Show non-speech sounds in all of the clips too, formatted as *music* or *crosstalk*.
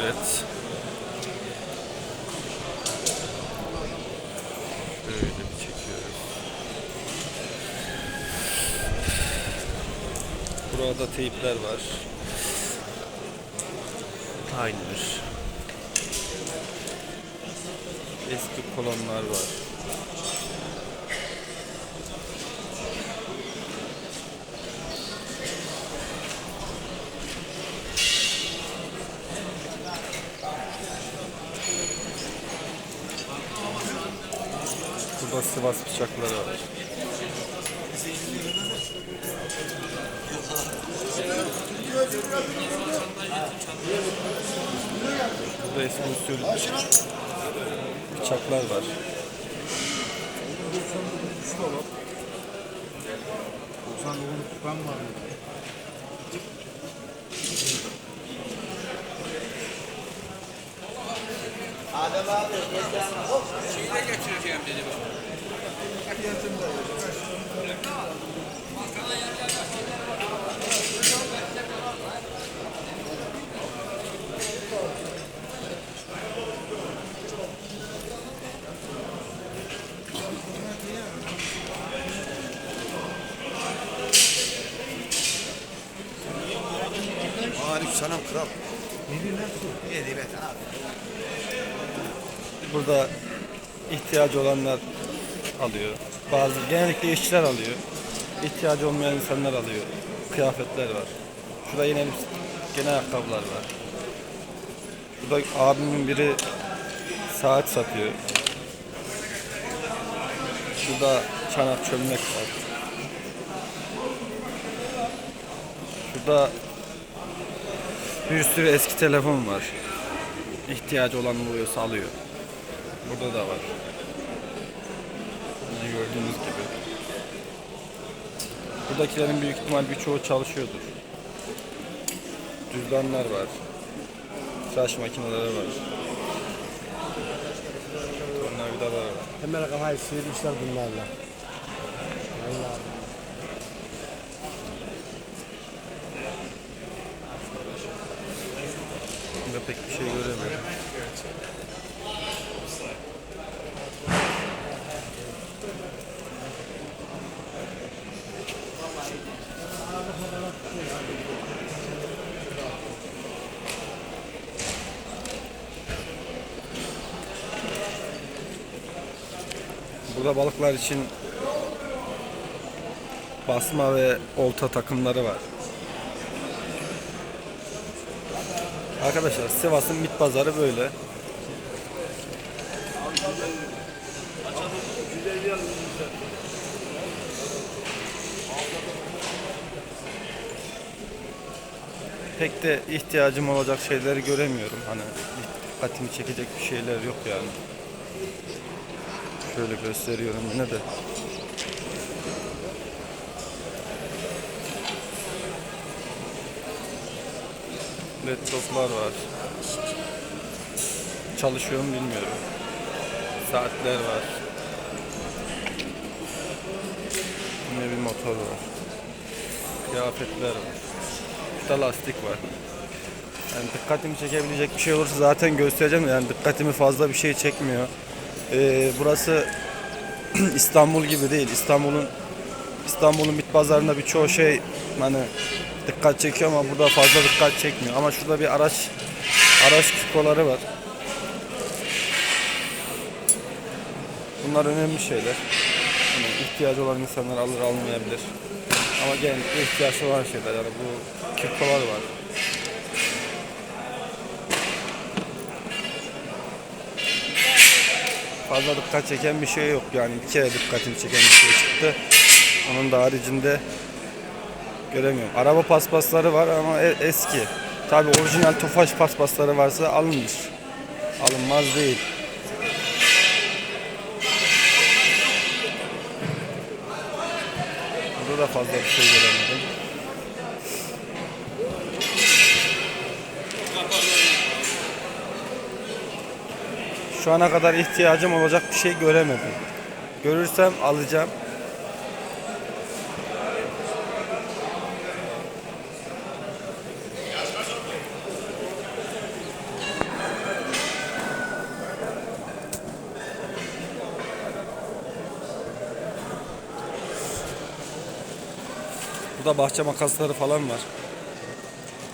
Evet. Böyle bir çekiyoruz. Burada teypler var. Aynıdır. Eski kolonlar var. Burada Sivas bıçakları var. Burada eski usul bıçaklar var. Sen onu ben var. Arif Sanam Kral. Abi. Burada ihtiyacı olanlar alıyor. Bazı genellikle işçiler alıyor. İhtiyacı olmayan insanlar alıyor. Kıyafetler var. Şurada yine gene ayakkabılar var. Burada abimin biri saat satıyor. Şurada çanak çömlek var. Şurada bir sürü eski telefon var. İhtiyacı olan buluyorsa alıyor. Burada da var. Yine gördüğünüz gibi. Buradakilerin büyük ihtimal birçoğu çalışıyordur. Cüzdanlar var. Tıraş makineleri var. Tornavidalar var. Hemen kafayı sıyırmışlar bunlarla. Vallahi. Burada pek bir şey göremiyorum. Burada balıklar için basma ve olta takımları var. Arkadaşlar Sivas'ın bit pazarı böyle. Pek de ihtiyacım olacak şeyleri göremiyorum. Hani dikkatimi çekecek bir şeyler yok yani. Şöyle gösteriyorum yine de. Laptoplar var. Çalışıyor mu bilmiyorum. Saatler var. Yine bir motor var. Kıyafetler var. Burada lastik var. Yani dikkatimi çekebilecek bir şey olursa zaten göstereceğim. Yani dikkatimi fazla bir şey çekmiyor. Ee, burası *clears throat* İstanbul gibi değil. İstanbul'un İstanbul'un bit pazarında birçoğu şey hani dikkat çekiyor ama burada fazla dikkat çekmiyor. Ama şurada bir araç araç kupaları var. Bunlar önemli şeyler. Hani ihtiyacı olan insanlar alır almayabilir. Ama genellikle ihtiyaç olan şeyler yani bu kirkolar var. Fazla dikkat çeken bir şey yok yani bir kere dikkatimi çeken bir şey çıktı. Onun da haricinde göremiyorum. Araba paspasları var ama e- eski. Tabi orijinal Tofaş paspasları varsa alınır. Alınmaz değil. Burada da fazla bir şey göremedim. Şu ana kadar ihtiyacım olacak bir şey göremedim. Görürsem alacağım. Burada bahçe makasları falan var.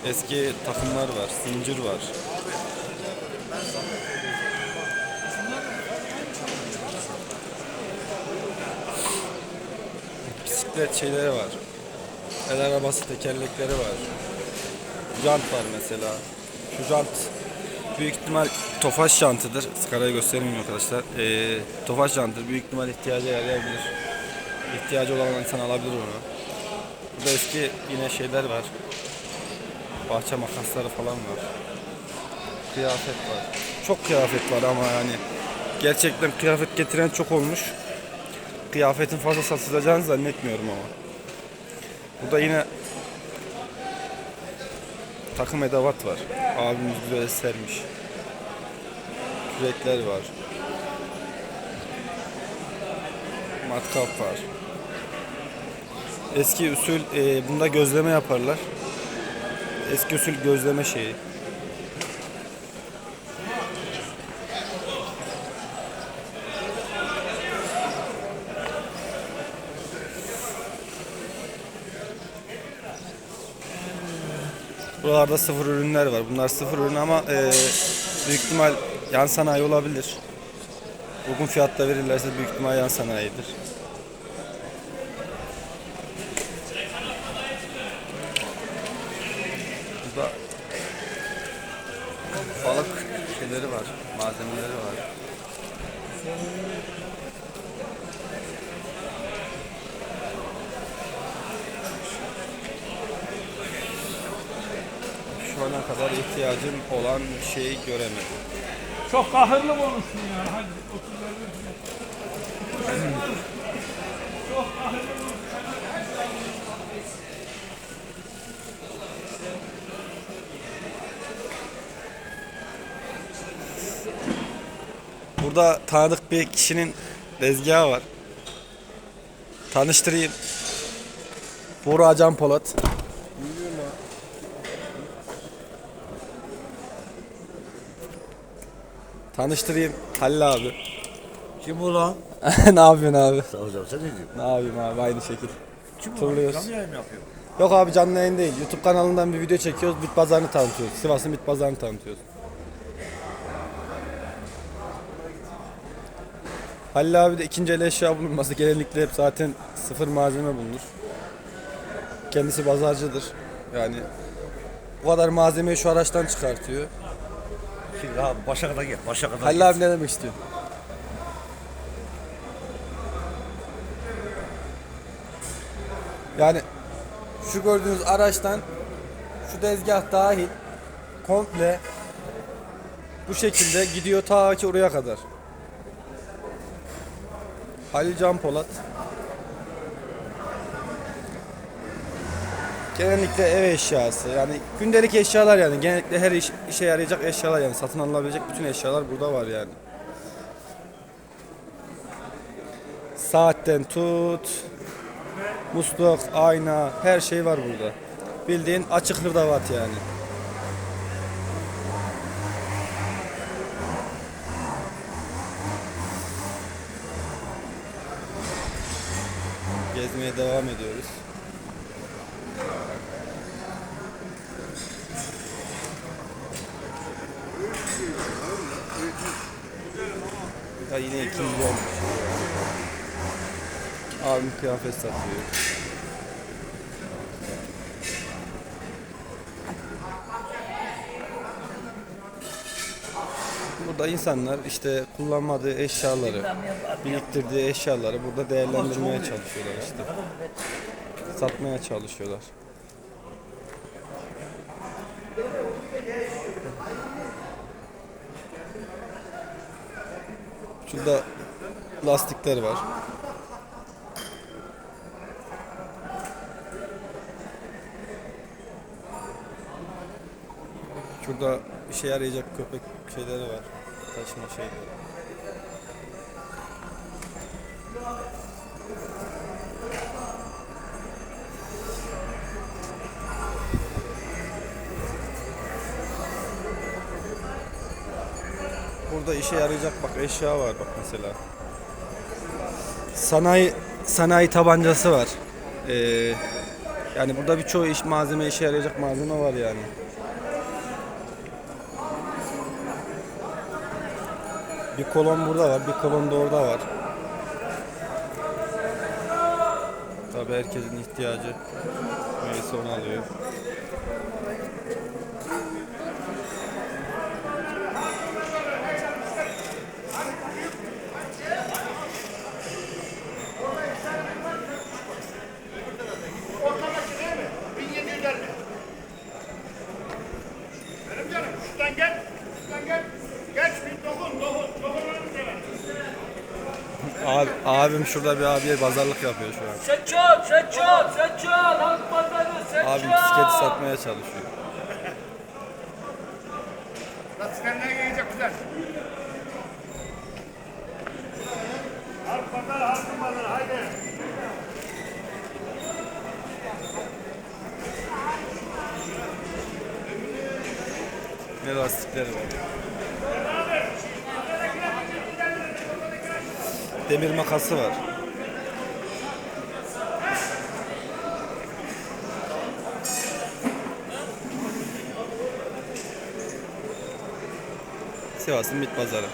Eski takımlar var, zincir var. Bisiklet şeyleri var. El arabası tekerlekleri var. Jant var mesela. Şu jant büyük ihtimal tofaş jantıdır. Skarayı göstermiyorum arkadaşlar. Ee, tofaş jantıdır. Büyük ihtimal ihtiyaca yarayabilir. İhtiyacı olan insan alabilir onu. Burada eski yine şeyler var. Bahçe makasları falan var. Kıyafet var. Çok kıyafet var ama yani gerçekten kıyafet getiren çok olmuş. Kıyafetin fazla satılacağını zannetmiyorum ama. Burada yine takım edevat var. Abimiz güzel sermiş. Kürekler var. Matkap var. Eski usul e, bunda gözleme yaparlar. Eski usul gözleme şeyi. Buralarda sıfır ürünler var. Bunlar sıfır ürün ama e, büyük ihtimal yan sanayi olabilir. Uygun fiyatta verirlerse büyük ihtimal yan sanayidir. Burada balık şeyleri var, malzemeleri var. Şu ana kadar ihtiyacım olan bir şey göremedim. Çok kahırlı olmuşsun ya. Hadi otur ver. Burada tanıdık bir kişinin tezgahı var. Tanıştırayım. Buğra Can Polat. Tanıştırayım Halil abi. Kim bu lan? *laughs* ne yapıyorsun abi? Sağ ol canım, sen ne diyorsun? Ne yapayım abi aynı şekil. Kim bu? Turluyoruz. Canlı yayın mı yapıyor? Yok abi canlı yayın değil. YouTube kanalından bir video çekiyoruz. Bit pazarını tanıtıyoruz. Sivas'ın bit pazarını tanıtıyoruz. Halil abi de ikinci el eşya bulunması genellikle hep zaten sıfır malzeme bulunur. Kendisi pazarcıdır. Yani bu kadar malzemeyi şu araçtan çıkartıyor. Şimdi abi başa kadar gel, başa kadar Halil gel. abi ne demek istiyor? Yani şu gördüğünüz araçtan şu tezgah dahil komple bu şekilde gidiyor ta ki oraya kadar. Halil Can Polat. Genellikle ev eşyası yani gündelik eşyalar yani genellikle her iş, işe yarayacak eşyalar yani satın alınabilecek bütün eşyalar burada var yani. Saatten tut, musluk, ayna her şey var burada. Bildiğin açık hırdavat yani. Gezmeye devam ediyoruz. Ya yine ikinci olmuş. Abim kıyafet satıyor. Burada insanlar işte kullanmadığı eşyaları, biriktirdiği eşyaları burada değerlendirmeye çalışıyorlar işte. Satmaya çalışıyorlar. Şurada lastikler var. Şurada işe yarayacak köpek şeyleri var. Taşıma şeyleri. Burada işe yarayacak bak eşya var bak mesela. Sanayi sanayi tabancası var. Ee, Yani burada birçoğu iş malzeme işe yarayacak malzeme var yani. Bir kolon burada var, bir kolon da orada var. Tabii herkesin ihtiyacı neyse onu alıyor. Abim şurada bir abiye pazarlık yapıyor şu an. Seçal, seçal, seçal, halk pazarı, seçal. Abi bisikleti satmaya çalışıyor. Lastiklerine gelecek güzel. Halk pazarı, halk pazarı haydi. Ne lastikleri var. Demir makası var. Sivas'ın bit pazarı.